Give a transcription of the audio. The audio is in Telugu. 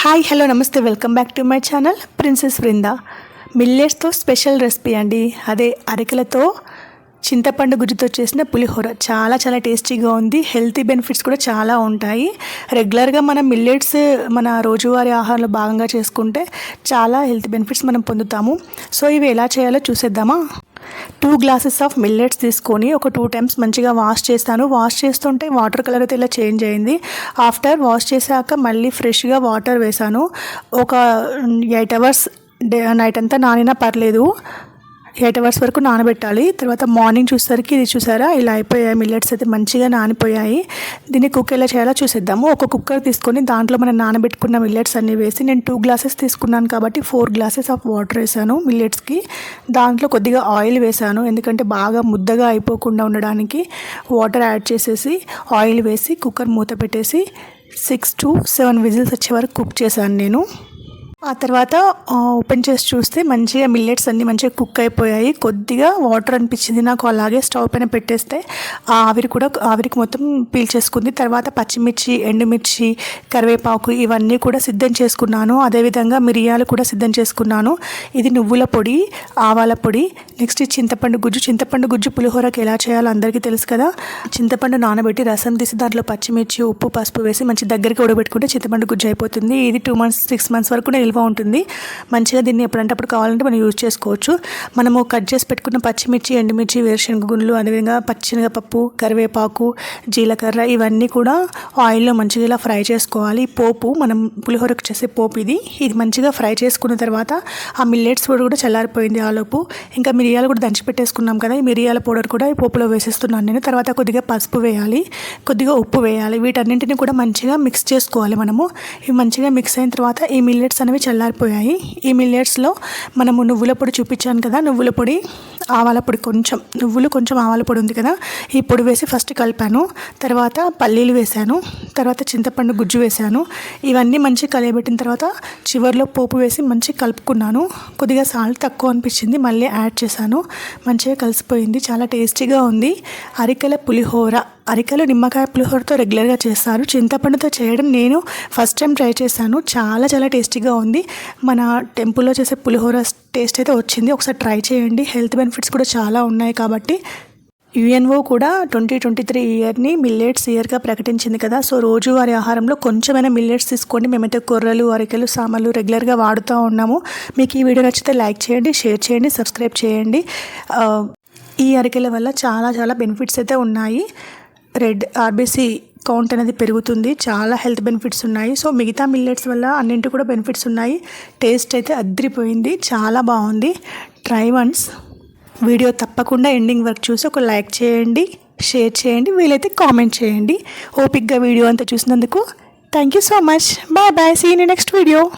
Hi hello namaste. Welcome back to my channel princess Brinda మిల్లెట్స్తో special recipe అండి. అదే అరికలతో చింతపండు గుజ్జుతో చేసిన పులిహోర. చాలా చాలా టేస్టీగా ఉంది. హెల్తీ బెనిఫిట్స్ కూడా చాలా ఉంటాయి. రెగ్యులర్గా మనం మిల్లెట్స్ మన రోజువారీ ఆహారంలో భాగంగా చేసుకుంటే చాలా హెల్త్ బెనిఫిట్స్ మనం పొందుతాము. సో ఇవి ఎలా చేయాలో చూసేద్దామా? టూ గ్లాసెస్ ఆఫ్ మిల్లెట్స్ తీసుకొని ఒక టూ టైమ్స్ మంచిగా వాష్ చేస్తాను. వాష్ చేస్తుంటే వాటర్ కలర్ అయితే ఇలా చేంజ్ అయింది. ఆఫ్టర్ వాష్ చేశాక మళ్ళీ ఫ్రెష్గా వాటర్ వేసాను ఒక ఎయిట్ అవర్స్ డే నైట్ అంతా నానినా పర్లేదు. ఎయిట్ అవర్స్ వరకు నానబెట్టాలి. తర్వాత మార్నింగ్ చూసేసరికి ఇది చూసారా? ఇలా అయిపోయాయి మిల్లెట్స్ అయితే మంచిగా నానిపోయాయి. దీన్ని కుక్ ఎలా చేయాలో చూసేద్దాము. ఒక కుక్కర్ తీసుకొని దాంట్లో మనం నానబెట్టుకున్న మిల్లెట్స్ అన్నీ వేసి నేను టూ గ్లాసెస్ తీసుకున్నాను కాబట్టి ఫోర్ గ్లాసెస్ ఆఫ్ వాటర్ వేసాను మిల్లెట్స్కి. దాంట్లో కొద్దిగా ఆయిల్ వేసాను. ఎందుకంటే బాగా ముద్దగా అయిపోకుండా ఉండడానికి వాటర్ యాడ్ చేసేసి ఆయిల్ వేసి కుక్కర్ మూత పెట్టేసి సిక్స్ టు సెవెన్ విజిల్స్ వచ్చే వరకు కుక్ చేశాను నేను. ఆ తర్వాత ఓపెన్ చేసి చూస్తే మంచిగా మిల్లెట్స్ అన్నీ మంచిగా కుక్ అయిపోయాయి. కొద్దిగా వాటర్ అనిపించింది నాకు అలాగే స్టవ్ పైన పెట్టేస్తే ఆ ఆవిరి కూడా ఆవిరికి మొత్తం పీల్చేసుకుంది తర్వాత పచ్చిమిర్చి ఎండుమిర్చి కరివేపాకు ఇవన్నీ కూడా సిద్ధం చేసుకున్నాను. అదేవిధంగా మిరియాలు కూడా సిద్ధం చేసుకున్నాను. ఇది నువ్వుల పొడి ఆవాల పొడి. నెక్స్ట్ చింతపండు గుజ్జు. చింతపండు గుజ్జు పులిహోరకి ఎలా చేయాలో అందరికీ తెలుసు కదా. చింతపండు నానబెట్టి రసం తీసి దాంట్లో పచ్చిమిర్చి ఉప్పు పసుపు వేసి మంచి దగ్గరికి ఉడబెట్టుకుంటే చింతపండు గుజ్జు అయిపోతుంది. ఇది టూ మంత్స్ సిక్స్ మంత్స్ వరకు నిల్వ ఉంటుంది. మంచిగా దీన్ని ఎప్పుడంటే అప్పుడు కావాలంటే మనం యూజ్ చేసుకోవచ్చు. మనము కట్ చేసి పెట్టుకున్న పచ్చిమిర్చి ఎండుమిర్చి వేరుశనగ గుండ్లు అదేవిధంగా పచ్చినగపప్పు కరివేపాకు జీలకర్ర ఇవన్నీ కూడా ఆయిల్లో మంచిగా ఇలా ఫ్రై చేసుకోవాలి. పోపు మనం పులిహోరకు చేసే పోపు ఇది. ఇది మంచిగా ఫ్రై చేసుకున్న తర్వాత ఆ మిల్లెట్స్ పొడి కూడా చల్లారిపోయింది ఆలోపు ఇంకా మిరియాలు కూడా దంచి పెట్టేసుకున్నాం కదా ఈ మిరియాల పౌడర్ కూడా ఈ పోపులో వేసేస్తున్నాను నేను. తర్వాత కొద్దిగా పసుపు వేయాలి కొద్దిగా ఉప్పు వేయాలి. వీటన్నింటిని కూడా మంచిగా మిక్స్ చేసుకోవాలి మనము. ఇవి మంచిగా మిక్స్ అయిన తర్వాత ఈ మిల్లెట్స్ అనేవి చల్లారిపోయాయి. ఈ మిల్లెట్స్లో మనము నువ్వుల పొడి చూపించాను కదా నువ్వుల పొడి ఆవాల పొడి కొంచెం నువ్వులు కొంచెం ఆవాల పొడి ఉంది కదా ఈ పొడి వేసి ఫస్ట్ కలిపాను. తర్వాత పల్లీలు వేశాను తర్వాత చింతపండు గుజ్జు వేశాను ఇవన్నీ మంచిగా కలియబెట్టిన తర్వాత చివరిలో పోపు వేసి మంచిగా కలుపుకున్నాను. కొద్దిగా సాల్ట్ తక్కువ అనిపించింది మళ్ళీ యాడ్ చేశాను. మంచిగా కలిసిపోయింది చాలా టేస్టీగా ఉంది. అరికెల పులిహోర. అరికలు నిమ్మకాయ పులిహోరతో రెగ్యులర్గా చేస్తారు చింతపండుతో చేయడం నేను ఫస్ట్ టైం ట్రై చేశాను. చాలా చాలా టేస్టీగా ఉంది. మన టెంపుల్లో చేసే పులిహోర టేస్ట్ అయితే వచ్చింది. ఒకసారి ట్రై చేయండి. హెల్త్ బెనిఫిట్స్ కూడా చాలా ఉన్నాయి కాబట్టి. యుఎన్ఓ కూడా ట్వంటీ ట్వంటీ త్రీ ఇయర్ని మిల్లెట్స్ ఇయర్గా ప్రకటించింది కదా. సో రోజువారి ఆహారంలో కొంచెమైనా మిల్లెట్స్ తీసుకోండి. మేమైతే కొర్రలు అరికెలు సామలు రెగ్యులర్గా వాడుతూ ఉన్నాము. మీకు ఈ వీడియో నచ్చితే లైక్ చేయండి షేర్ చేయండి సబ్స్క్రైబ్ చేయండి. ఈ అరికెల వల్ల చాలా చాలా బెనిఫిట్స్ అయితే ఉన్నాయి. రెడ్ ఆర్బీసీ కౌంట్ అనేది పెరుగుతుంది. చాలా హెల్త్ బెనిఫిట్స్ ఉన్నాయి. సో మిగతా మిల్లెట్స్ వల్ల అన్నింటి కూడా బెనిఫిట్స్ ఉన్నాయి. టేస్ట్ అయితే అద్రిపోయింది. చాలా బాగుంది. Try once. వీడియో తప్పకుండా ఎండింగ్ వర్క్ చూసి ఒక లైక్ చేయండి షేర్ చేయండి వీలైతే కామెంట్ చేయండి. ఓపిక్గా వీడియో అంతా చూసినందుకు thank you so much. Bye bye. See next video.